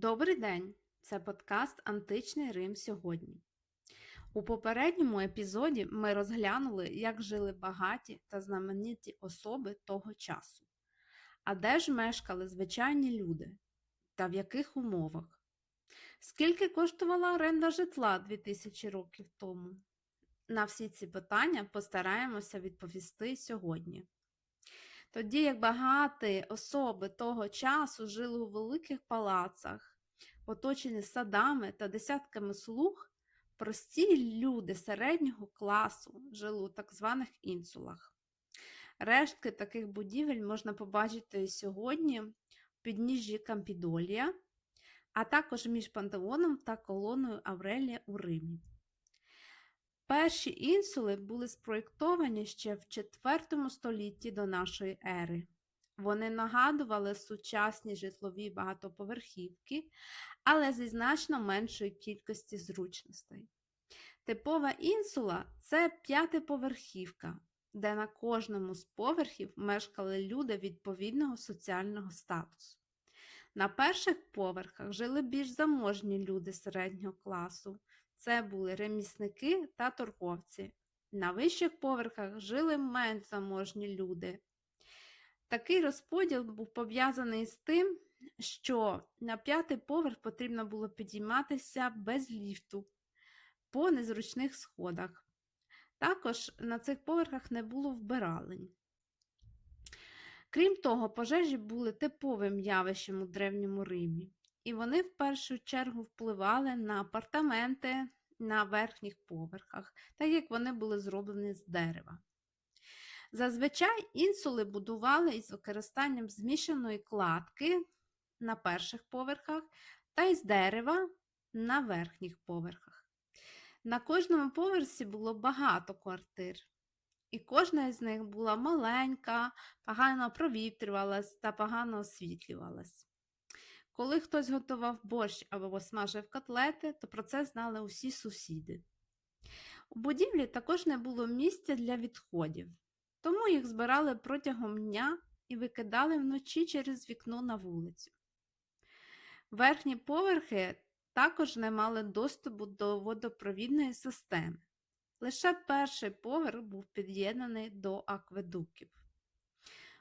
Добрий день! Це подкаст Античний Рим сьогодні. У попередньому епізоді ми розглянули, як жили багаті та знамениті особи того часу. А де ж мешкали звичайні люди та в яких умовах? Скільки коштувала оренда житла 2000 років тому? На всі ці питання постараємося відповісти сьогодні. Тоді як багаті особи того часу жили у великих палацах, оточені садами та десятками слуг, прості люди середнього класу жили у так званих інсулах. Рештки таких будівель можна побачити сьогодні в підніжжі Кампідолія, а також між пантеоном та колоною Аврелія у Римі. Перші інсули були спроєктовані ще в IV столітті до нашої ери. Вони нагадували сучасні житлові багатоповерхівки, але зі значно меншої кількості зручностей. Типова інсула це п'ятиповерхівка, де на кожному з поверхів мешкали люди відповідного соціального статусу. На перших поверхах жили більш заможні люди середнього класу, це були ремісники та торговці. На вищих поверхах жили менш заможні люди. Такий розподіл був пов'язаний з тим, що на п'ятий поверх потрібно було підійматися без ліфту по незручних сходах. Також на цих поверхах не було вбиралень. Крім того, пожежі були типовим явищем у Древньому Римі, і вони в першу чергу впливали на апартаменти на верхніх поверхах, так як вони були зроблені з дерева. Зазвичай інсули будували із використанням змішаної кладки на перших поверхах та із дерева на верхніх поверхах. На кожному поверсі було багато квартир, і кожна з них була маленька, погано провітрювалась та погано освітлювалась. Коли хтось готував борщ або смажив котлети, то про це знали усі сусіди. У будівлі також не було місця для відходів, тому їх збирали протягом дня і викидали вночі через вікно на вулицю. Верхні поверхи також не мали доступу до водопровідної системи. Лише перший поверх був під'єднаний до акведуків.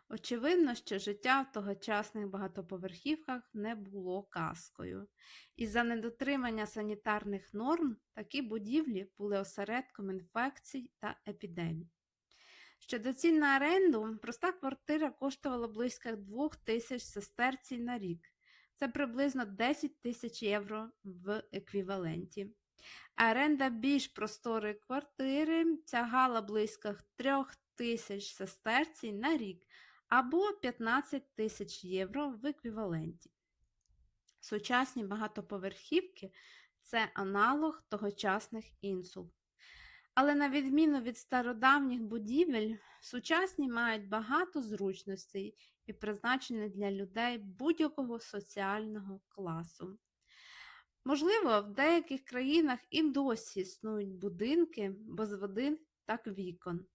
Очевидно, що життя в тогочасних багатоповерхівках не було казкою, і за недотримання санітарних норм такі будівлі були осередком інфекцій та епідемій. Цін на оренду, проста квартира коштувала близько 2 тисяч сестерцій на рік. Це приблизно 10 тисяч євро в еквіваленті. А оренда більш просторої квартири тягала близько 3 тисяч сестерцій на рік або 15 тисяч євро в еквіваленті. Сучасні багатоповерхівки це аналог тогочасних інсул. Але на відміну від стародавніх будівель, сучасні мають багато зручностей і призначені для людей будь-якого соціального класу. Можливо, в деяких країнах і досі існують будинки без води та вікон.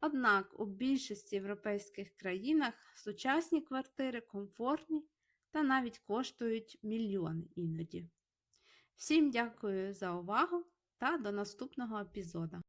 Однак у більшості європейських країнах сучасні квартири комфортні та навіть коштують мільйони іноді. Всім дякую за увагу та до наступного епізоду.